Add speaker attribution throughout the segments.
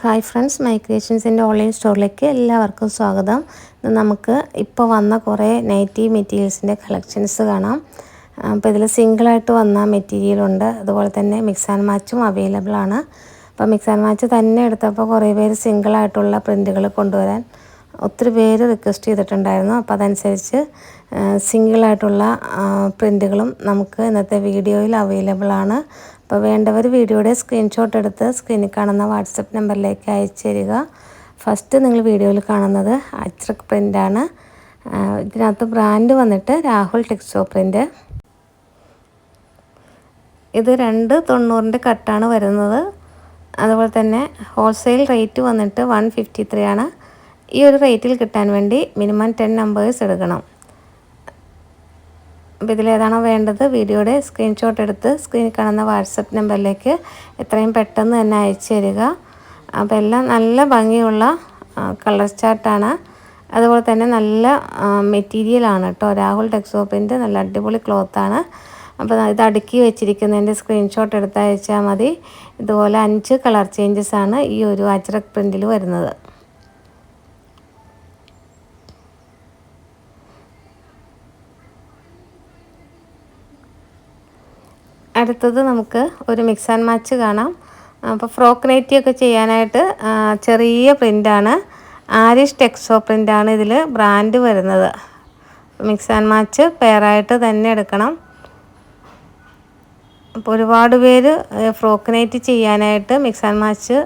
Speaker 1: Hi friends my ക്രിയേഷൻസിന്റെ online സ്റ്റോറിലേക്ക് എല്ലാവർക്കും സ്വാഗതം. നമുക്ക് ഇപ്പോൾ വന്ന കുറേ നൈറ്റി മെറ്റീരിയൽസിന്റെ കളക്ഷൻസ് കാണാം. അപ്പോൾ ഇതിൽ സിംഗിളായിട്ട് വന്ന മെറ്റീരിയൽ ഉണ്ട്. അതുപോലെ തന്നെ മിക്സ് ആൻഡ് മാച്ചും അവൈലബിൾ ആണ്. അപ്പോൾ മിക്സ് ആൻഡ് മാച്ച് തന്നെ എടുത്തപ്പോൾ കുറേ പേര് സിംഗിളായിട്ടുള്ള പ്രിന്റുകൾ കൊണ്ടുവരാൻ ഒത്തിരി പേര് റിക്വസ്റ്റ് ചെയ്തിട്ടുണ്ടായിരുന്നു. അപ്പോൾ അതനുസരിച്ച് സിംഗിളായിട്ടുള്ള പ്രിന്റുകളും നമുക്ക് ഇന്നത്തെ വീഡിയോയിൽ അവൈലബിൾ ആണ്. അപ്പോൾ വേണ്ടവർ വീഡിയോയുടെ സ്ക്രീൻഷോട്ട് എടുത്ത് സ്ക്രീനിൽ കാണുന്ന വാട്സപ്പ് നമ്പറിലേക്ക് അയച്ചു തരിക ഫസ്റ്റ് നിങ്ങൾ വീഡിയോയിൽ കാണുന്നത് അച്രക് പ്രിന്റാണ് ഇതിനകത്ത് ബ്രാൻഡ് വന്നിട്ട് രാഹുൽ ടെക്സ്റ്റോ പ്രിന്റ് ഇത് രണ്ട് തൊണ്ണൂറിന്റെ കട്ടാണ് വരുന്നത്. അതുപോലെ തന്നെ ഹോൾസെയിൽ റേറ്റ് വന്നിട്ട് വൺ ഫിഫ്റ്റി ത്രീ ആണ്. ഈ ഒരു റേറ്റിൽ കിട്ടാൻ വേണ്ടി മിനിമം ടെൻ നമ്പേഴ്സ് എടുക്കണം. അപ്പോൾ ഇതിലേതാണോ വേണ്ടത് വീഡിയോയുടെ സ്ക്രീൻഷോട്ട് എടുത്ത് സ്ക്രീനിൽ കാണുന്ന വാട്സപ്പ് നമ്പറിലേക്ക് എത്രയും പെട്ടെന്ന് തന്നെ അയച്ചു തരിക. അപ്പോൾ എല്ലാം നല്ല ഭംഗിയുള്ള കളർ ചാർട്ടാണ് അതുപോലെ തന്നെ നല്ല മെറ്റീരിയലാണ് കേട്ടോ. രാഹുൽ ടെക്സോപ്പിന്റെ നല്ല അടിപൊളി ക്ലോത്താണ് അപ്പോൾ ഇത് അടുക്കി വെച്ചിരിക്കുന്നതിന്റെ സ്ക്രീൻഷോട്ട് എടുത്ത് അയച്ചാൽ മതി. ഇതുപോലെ അഞ്ച് കളർ ചേഞ്ചസ് ആണ് ഈ ഒരു അജ്രക് പ്രിന്റിൽ വരുന്നത്. അടുത്തത് നമുക്ക് ഒരു മിക്സ് ആൻഡ് മാച്ച് കാണാം. അപ്പോൾ ഫ്രോക്ക് നൈറ്റി ഒക്കെ ചെയ്യാനായിട്ട് ചെറിയ പ്രിന്റാണ് ആരിഷ് ടെക്സോ പ്രിന്റാണ് ഇതിൽ ബ്രാൻഡ് വരുന്നത്. മിക്സ് ആൻഡ് മാച്ച് പെയറായിട്ട് തന്നെ എടുക്കണം. അപ്പോൾ ഒരുപാട് പേര് ഫ്രോക്ക് നൈറ്റ് ചെയ്യാനായിട്ട് മിക്സ് ആൻഡ് മാച്ച്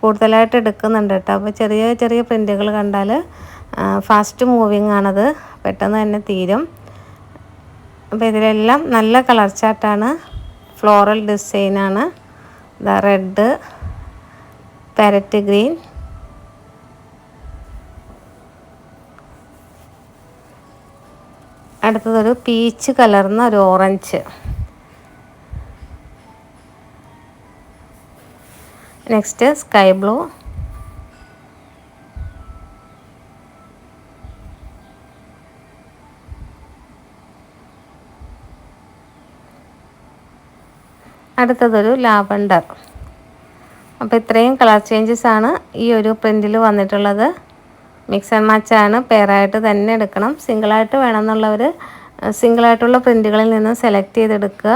Speaker 1: കൂടുതലായിട്ട് എടുക്കുന്നുണ്ട് കേട്ടോ. അപ്പോൾ ചെറിയ ചെറിയ പ്രിന്റുകൾ കണ്ടാൽ ഫാസ്റ്റ് മൂവിങ് ആണത്. പെട്ടെന്ന് തന്നെ തീരും. അപ്പോൾ ഇതിലെല്ലാം നല്ല കളർ ചാർട്ടാണ് ഫ്ലോറൽ ഡിസൈനാണ് ഇതാ റെഡ് പാരറ്റ് ഗ്രീൻ അടുത്തതൊരു പീച്ച് കലർന്ന ഒരു ഓറഞ്ച് നെക്സ്റ്റ് സ്കൈ ബ്ലൂ അടുത്തതൊരു ലാവണ്ടർ. അപ്പോൾ ഇത്രയും കളർ ചേഞ്ചസ് ആണ് ഈ ഒരു പ്രിന്റിൽ വന്നിട്ടുള്ളത്. മിക്സ് ആൻഡ് മാച്ചാണ് പെയറായിട്ട് തന്നെ എടുക്കണം. സിംഗിളായിട്ട് വേണമെന്നുള്ളവർ സിംഗിളായിട്ടുള്ള പ്രിന്റുകളിൽ നിന്ന് സെലക്ട് ചെയ്തെടുക്കുക.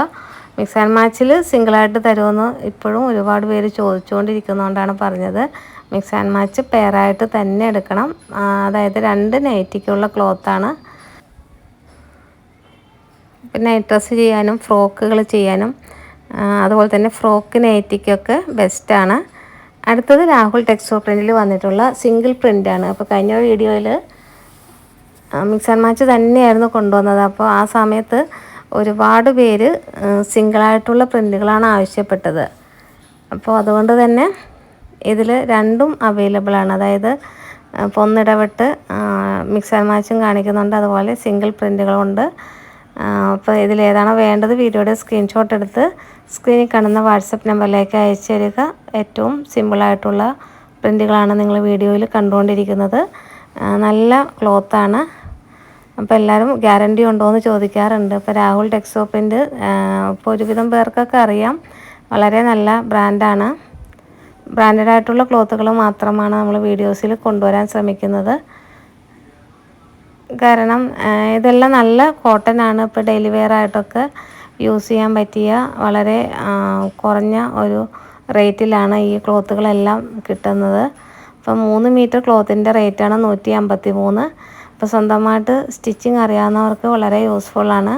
Speaker 1: മിക്സ് ആൻഡ് മാച്ചിൽ സിംഗിളായിട്ട് തരുമെന്ന് ഇപ്പോഴും ഒരുപാട് പേര് ചോദിച്ചുകൊണ്ടിരിക്കുന്നതുകൊണ്ടാണ് പറഞ്ഞത്. മിക്സ് ആൻഡ് മാച്ച് പെയറായിട്ട് തന്നെ എടുക്കണം. അതായത് രണ്ട് നൈറ്റിക്കുള്ള ക്ലോത്താണ് പിന്നെ നൈറ്റ് ഡ്രസ്സ് ചെയ്യാനും ഫ്രോക്കുകൾ ചെയ്യാനും അതുപോലെ തന്നെ ഫ്രോക്ക് നൈറ്റിക്കൊക്കെ ബെസ്റ്റാണ്. അടുത്തത് രാഹുൽ ടെക്സ്റ്റോ പ്രിന്റിൽ വന്നിട്ടുള്ള സിംഗിൾ പ്രിന്റാണ് അപ്പോൾ കഴിഞ്ഞ വീഡിയോയിൽ മിക്സ് ആൻഡ് മാച്ച് തന്നെയായിരുന്നു കൊണ്ടുവന്നത്. അപ്പോൾ ആ സമയത്ത് ഒരുപാട് പേര് സിംഗിളായിട്ടുള്ള പ്രിന്റുകളാണ് ആവശ്യപ്പെട്ടത്. അപ്പോൾ അതുകൊണ്ട് തന്നെ ഇതിൽ രണ്ടും അവൈലബിൾ ആണ് അതായത് ഒന്നിടവിട്ട് മിക്സ് ആൻഡ് മാച്ചും കാണിക്കുന്നുണ്ട്. അതുപോലെ സിംഗിൾ പ്രിന്റുകളുണ്ട് അപ്പോൾ ഇതിലേതാണോ വേണ്ടത് വീഡിയോയുടെ സ്ക്രീൻഷോട്ട് എടുത്ത് സ്ക്രീനിൽ കാണുന്ന വാട്സപ്പ് നമ്പറിലേക്ക് അയച്ചു തരിക ഏറ്റവും സിമ്പിളായിട്ടുള്ള പ്രിന്റുകളാണ് നിങ്ങൾ വീഡിയോയിൽ കണ്ടുകൊണ്ടിരിക്കുന്നത്. നല്ല ക്ലോത്താണ് അപ്പോൾ എല്ലാവരും ഗ്യാരണ്ടി ഉണ്ടോ എന്ന് ചോദിക്കാറുണ്ട്. അപ്പോൾ രാഹുൽ ടെക്സോപ്പിന്റെ ഇപ്പോൾ ഒരുവിധം പേർക്കൊക്കെ അറിയാം. വളരെ നല്ല ബ്രാൻഡാണ് ബ്രാൻഡഡ് ആയിട്ടുള്ള ക്ലോത്തുകൾ മാത്രമാണ് നമ്മൾ വീഡിയോസിൽ കൊണ്ടുവരാൻ ശ്രമിക്കുന്നത്. കാരണം ഇതെല്ലാം നല്ല കോട്ടൺ ആണ് ഇപ്പോൾ ഡെയിലി വെയർ ആയിട്ടൊക്കെ യൂസ് ചെയ്യാൻ പറ്റിയ വളരെ കുറഞ്ഞ ഒരു റേറ്റിലാണ് ഈ ക്ലോത്തുകളെല്ലാം കിട്ടുന്നത്. അപ്പോൾ മൂന്ന് മീറ്റർ ക്ലോത്തിന്റെ റേറ്റാണ് നൂറ്റി അമ്പത്തി മൂന്ന് അപ്പോൾ സ്വന്തമായിട്ട് സ്റ്റിച്ചിങ് അറിയാവുന്നവർക്ക് വളരെ യൂസ്ഫുള്ളാണ്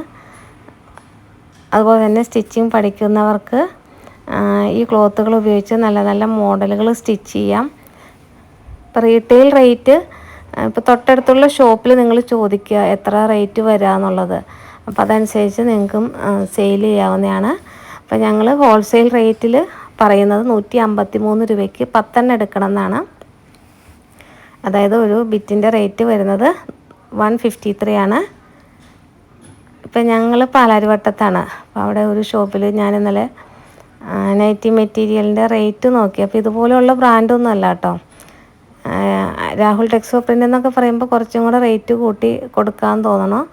Speaker 1: അതുപോലെ തന്നെ സ്റ്റിച്ചിങ് പഠിക്കുന്നവർക്ക് ഈ ക്ലോത്തുകൾ ഉപയോഗിച്ച് നല്ല നല്ല മോഡലുകൾ സ്റ്റിച്ച് ചെയ്യാം. ഇപ്പോൾ റീറ്റെയിൽ റേറ്റ് ഇപ്പോൾ തൊട്ടടുത്തുള്ള ഷോപ്പിൽ നിങ്ങൾ ചോദിക്കുക എത്ര റേറ്റ് വരിക എന്നുള്ളത്. അപ്പോൾ അതനുസരിച്ച് നിങ്ങൾക്കും സെയിൽ ചെയ്യാവുന്നതാണ്. അപ്പോൾ ഞങ്ങൾ ഹോൾസെയിൽ റേറ്റിൽ പറയുന്നത് നൂറ്റി അമ്പത്തി മൂന്ന് രൂപയ്ക്ക് പത്തെണ്ണം എടുക്കണം എന്നാണ്. അതായത് ഒരു ബിറ്റിന്റെ റേറ്റ് വരുന്നത് വൺ ഫിഫ്റ്റി ത്രീ ആണ്. ഇപ്പം ഞങ്ങൾ പാലാരിവട്ടത്താണ്. അപ്പോൾ അവിടെ ഒരു ഷോപ്പിൽ ഞാൻ ഇന്നലെ നൈറ്റി മെറ്റീരിയലിന്റെ റേറ്റ് നോക്കി. അപ്പോൾ ഇതുപോലെയുള്ള ബ്രാൻഡൊന്നും അല്ല കേട്ടോ. രാഹുൽ ടെക്സോ പ്രിന്റ് എന്നൊക്കെ പറയുമ്പോൾ കുറച്ചും കൂടെ റേറ്റ് കൂട്ടി കൊടുക്കാൻ തോന്നണം.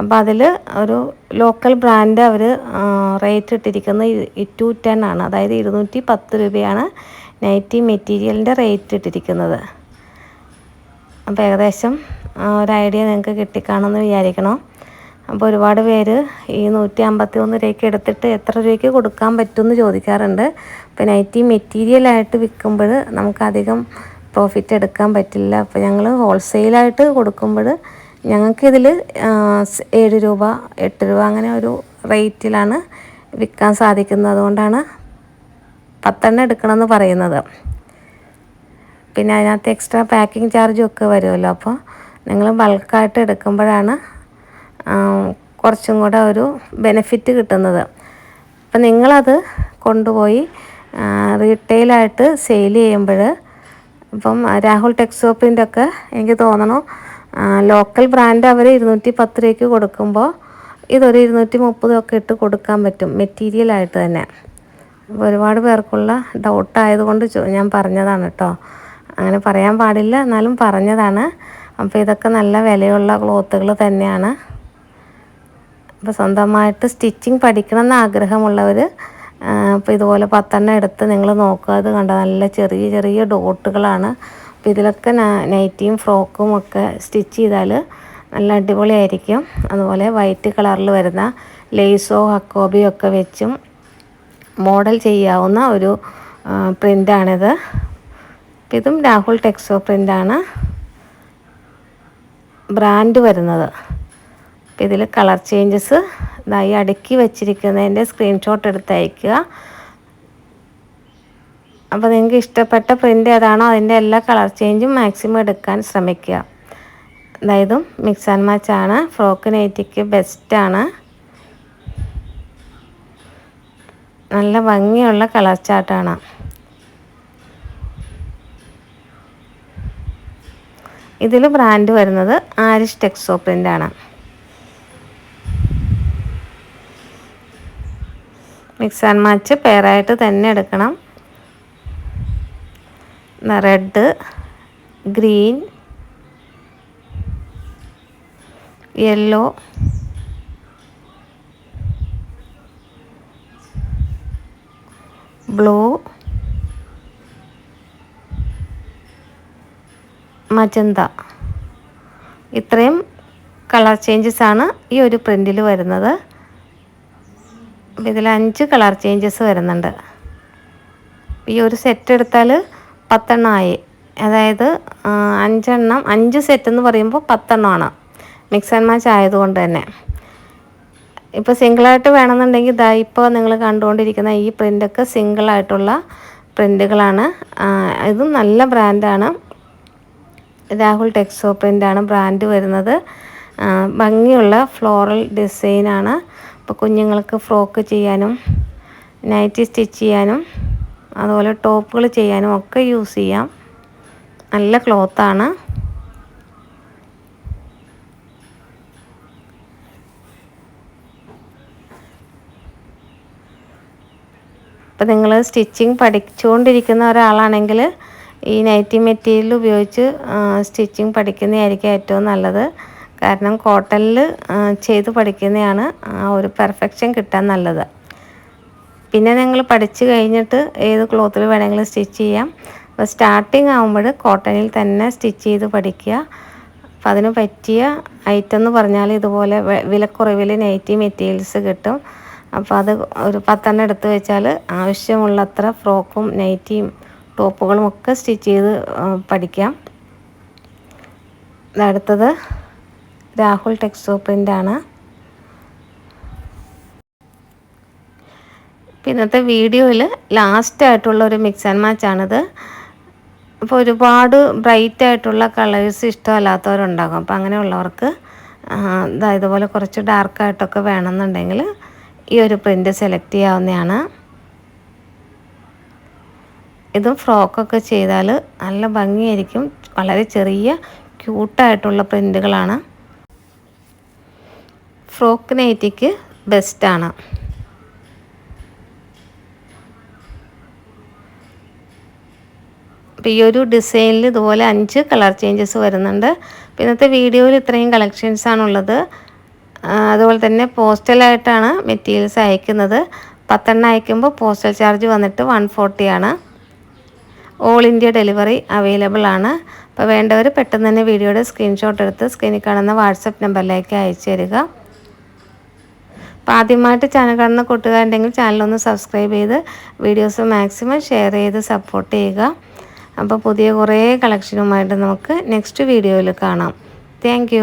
Speaker 1: അപ്പോൾ അതിൽ ഒരു ലോക്കൽ ബ്രാൻഡ് അവർ റേറ്റ് ഇട്ടിരിക്കുന്നത് ടു ടെൻ ആണ്. അതായത് ഇരുന്നൂറ്റി പത്ത് രൂപയാണ് നൈറ്റി മെറ്റീരിയലിന്റെ റേറ്റ് ഇട്ടിരിക്കുന്നത്. അപ്പോൾ ഏകദേശം ഒരു ഐഡിയ നിങ്ങൾക്ക് കിട്ടിക്കാണമെന്ന് വിചാരിക്കണം. അപ്പോൾ ഒരുപാട് പേര് ഈ നൂറ്റി അമ്പത്തി ഒന്ന് രൂപയ്ക്ക് എടുത്തിട്ട് എത്ര രൂപയ്ക്ക് കൊടുക്കാൻ പറ്റുമെന്ന് ചോദിക്കാറുണ്ട്. അപ്പോൾ നൈറ്റി മെറ്റീരിയലായിട്ട് വിൽക്കുമ്പോൾ നമുക്കധികം പ്രോഫിറ്റ് എടുക്കാൻ പറ്റില്ല. അപ്പോൾ ഞങ്ങൾ ഹോൾസെയിലായിട്ട് കൊടുക്കുമ്പോൾ ഞങ്ങൾക്കിതിൽ ഏഴ് രൂപ എട്ട് രൂപ അങ്ങനെ ഒരു റേറ്റിലാണ് വിൽക്കാൻ സാധിക്കുന്നത്. അതുകൊണ്ടാണ് പത്തെണ്ണം എടുക്കണമെന്ന് പറയുന്നത്. പിന്നെ അതിനകത്ത് എക്സ്ട്രാ പാക്കിംഗ് ചാർജും ഒക്കെ വരുമല്ലോ. അപ്പോൾ നിങ്ങൾ ബൾക്കായിട്ട് എടുക്കുമ്പോഴാണ് കുറച്ചും കൂടെ ഒരു ബെനിഫിറ്റ് കിട്ടുന്നത്. അപ്പം നിങ്ങളത് കൊണ്ടുപോയി റീറ്റെയിലായിട്ട് സെയിൽ ചെയ്യുമ്പോൾ ഇപ്പം രാഹുൽ ടെക്സോപ്പിന്റെ ഒക്കെ എനിക്ക് തോന്നണു ലോക്കൽ ബ്രാൻഡ് അവർ ഇരുന്നൂറ്റി പത്ത് രൂപയ്ക്ക് കൊടുക്കുമ്പോൾ ഇതൊരു ഇരുന്നൂറ്റി മുപ്പതൊക്കെ ഇട്ട് കൊടുക്കാൻ പറ്റും മെറ്റീരിയൽ ആയിട്ട് തന്നെ. ഒരുപാട് പേർക്കുള്ള ഡൗട്ട് ആയതുകൊണ്ട് ഞാൻ പറഞ്ഞതാണ് കേട്ടോ അങ്ങനെ പറയാൻ പാടില്ല എന്നാലും പറഞ്ഞതാണ്. അപ്പോൾ ഇതൊക്കെ നല്ല വിലയുള്ള ക്ലോത്തുകൾ തന്നെയാണ്. അപ്പോൾ സ്വന്തമായിട്ട് സ്റ്റിച്ചിങ് പഠിക്കണമെന്ന് ആഗ്രഹമുള്ളവർ അപ്പോൾ ഇതുപോലെ പത്തെണ്ണം എടുത്ത് നിങ്ങൾ നോക്കുക. അത് കണ്ട? നല്ല ചെറിയ ചെറിയ ഡോട്ടുകളാണ്. അപ്പോൾ ഇതിലൊക്കെ നൈറ്റിയും ഫ്രോക്കും ഒക്കെ സ്റ്റിച്ച് ചെയ്താൽ നല്ല അടിപൊളിയായിരിക്കും. അതുപോലെ വൈറ്റ് കളറിൽ വരുന്ന ലേസോ ഹക്കോബിയോ ഒക്കെ വെച്ചും മോഡൽ ചെയ്യാവുന്ന ഒരു പ്രിന്റാണിത് ഇതും രാഹുൽ ടെക്സോ പ്രിന്റാണ് ബ്രാൻഡ് വരുന്നത്. ഇതിൽ കളർ ചേഞ്ചസ് ഇതായി അടുക്കി വെച്ചിരിക്കുന്നതിന്റെ സ്ക്രീൻഷോട്ട് എടുത്ത് അയക്കുക അപ്പോൾ നിങ്ങൾക്ക് ഇഷ്ടപ്പെട്ട പ്രിന്റ് ഏതാണോ അതിന്റെ എല്ലാ കളർ ചേഞ്ചും മാക്സിമം എടുക്കാൻ ശ്രമിക്കുക. അതായത് മിക്സ് ആൻഡ് മാച്ച് ആണ്. ഫ്രോക്ക് നൈറ്റിക്ക് ബെസ്റ്റാണ് നല്ല ഭംഗിയുള്ള കളർ ചാർട്ടാണ് ഇതിൽ ബ്രാൻഡ് വരുന്നത് ആരിഷ് ടെക്സോ പ്രിന്റാണ് മിക്സ് ആൻഡ് മാച്ച് പെയറായിട്ട് തന്നെ എടുക്കണം. Red green yellow blue magenta. ഇത്രയും കളർ ചേഞ്ചസ് ആണ് ഈ ഒരു പ്രിന്റിൽ വരുന്നത്. ഇതിൽ അഞ്ച് കളർ ചേഞ്ചസ് വരുന്നുണ്ട്. ഈ ഒരു സെറ്റ് എടുത്താൽ പത്തെണ്ണമായി അതായത് അഞ്ചെണ്ണം അഞ്ച് സെറ്റ് എന്ന് പറയുമ്പോൾ പത്തെണ്ണമാണ്. മിക്സ് ആൻഡ് മാച്ച് ആയതുകൊണ്ട് തന്നെ. ഇപ്പോൾ സിംഗിളായിട്ട് വേണമെന്നുണ്ടെങ്കിൽ ഇതാ ഇപ്പോൾ നിങ്ങൾ കണ്ടുകൊണ്ടിരിക്കുന്ന ഈ പ്രിന്റൊക്കെ സിംഗിളായിട്ടുള്ള പ്രിന്റുകളാണ് ഇതും നല്ല ബ്രാൻഡാണ് രാഹുൽ ടെക്സോ പ്രിന്റാണ് ബ്രാൻഡ് വരുന്നത്. ഭംഗിയുള്ള ഫ്ലോറൽ ഡിസൈനാണ് ഇപ്പോൾ കുഞ്ഞുങ്ങൾക്ക് ഫ്രോക്ക് ചെയ്യാനും നൈറ്റി സ്റ്റിച്ച് ചെയ്യാനും അതുപോലെ ടോപ്പുകൾ ചെയ്യാനും ഒക്കെ യൂസ് ചെയ്യാം. നല്ല ക്ലോത്താണ് അപ്പോൾ നിങ്ങൾ സ്റ്റിച്ചിങ് പഠിച്ചുകൊണ്ടിരിക്കുന്ന ഒരാളാണെങ്കിൽ ഈ നൈറ്റി മെറ്റീരിയൽ ഉപയോഗിച്ച് സ്റ്റിച്ചിങ് പഠിക്കുന്നതായിരിക്കും ഏറ്റവും നല്ലത്. കാരണം കോട്ടണിൽ ചെയ്ത് പഠിക്കുന്നതാണ് ആ ഒരു പെർഫെക്ഷൻ കിട്ടാൻ നല്ലത്. പിന്നെ നിങ്ങൾ പഠിച്ചു കഴിഞ്ഞിട്ട് ഏത് ക്ലോത്തിൽ വേണമെങ്കിലും സ്റ്റിച്ച് ചെയ്യാം. അപ്പോൾ സ്റ്റാർട്ടിങ് ആകുമ്പോൾ കോട്ടണിൽ തന്നെ സ്റ്റിച്ച് ചെയ്ത് പഠിക്കുക. അപ്പം അതിന് പറ്റിയ ഐറ്റം എന്ന് പറഞ്ഞാൽ ഇതുപോലെ വിലക്കുറവിൽ നൈറ്റി മെറ്റീരിയൽസ് കിട്ടും. അപ്പോൾ അത് ഒരു പത്തെണ്ണം എടുത്ത് വെച്ചാൽ ആവശ്യമുള്ളത്ര ഫ്രോക്കും നൈറ്റിയും ടോപ്പുകളും ഒക്കെ സ്റ്റിച്ച് ചെയ്ത് പഠിക്കാം. അടുത്തത്. രാഹുൽ ടെക്സ്റ്റോ പ്രിന്റാണ് ഇന്നത്തെ വീഡിയോയിൽ ലാസ്റ്റായിട്ടുള്ള ഒരു മിക്സ് ആൻഡ് മാച്ച് ആണിത്. അപ്പോൾ ഒരുപാട് ബ്രൈറ്റ് ആയിട്ടുള്ള കളേഴ്സ് ഇഷ്ടമല്ലാത്തവരുണ്ടാകും. അപ്പോൾ അങ്ങനെയുള്ളവർക്ക് ഇതുപോലെ കുറച്ച് ഡാർക്കായിട്ടൊക്കെ വേണമെന്നുണ്ടെങ്കിൽ ഈ ഒരു പ്രിന്റ് സെലക്ട് ചെയ്യാവുന്നതാണ്. ഇതും ഫ്രോക്കൊക്കെ ചെയ്താൽ നല്ല ഭംഗിയായിരിക്കും. വളരെ ചെറിയ ക്യൂട്ടായിട്ടുള്ള പ്രിന്റുകളാണ് ഫ്രോക്ക് നൈറ്റിക്ക് ബെസ്റ്റാണ്. അപ്പോൾ ഈ ഒരു ഡിസൈനിൽ ഇതുപോലെ അഞ്ച് കളർ ചേഞ്ചസ് വരുന്നുണ്ട്. ഇന്നത്തെ വീഡിയോയിൽ ഇത്രയും കളക്ഷൻസ് കളക്ഷൻസാണുള്ളത് അതുപോലെ തന്നെ പോസ്റ്റലായിട്ടാണ് മെറ്റീരിയൽസ് അയക്കുന്നത്. പത്തെണ്ണം അയക്കുമ്പോൾ പോസ്റ്റൽ ചാർജ് വന്നിട്ട് വൺ ഫോർട്ടിയാണ് ഓൾ ഇന്ത്യ ഡെലിവറി അവൈലബിൾ ആണ്. അപ്പോൾ വേണ്ടവർ പെട്ടെന്ന് തന്നെ വീഡിയോയുടെ സ്ക്രീൻഷോട്ട് എടുത്ത് സ്ക്രീനിൽ കാണുന്ന വാട്സപ്പ് നമ്പറിലേക്ക് അയച്ചു തരിക. അപ്പോൾ ആദ്യമായിട്ട് ചാനൽ കാണുന്ന കൂട്ടുകാരുണ്ടെങ്കിൽ ചാനലൊന്ന് സബ്സ്ക്രൈബ് ചെയ്ത് വീഡിയോസ് മാക്സിമം ഷെയർ ചെയ്ത് സപ്പോർട്ട് ചെയ്യുക. അപ്പോൾ പുതിയ കുറേ കളക്ഷനുമായിട്ട് നമുക്ക് നെക്സ്റ്റ് വീഡിയോയിൽ കാണാം. താങ്ക്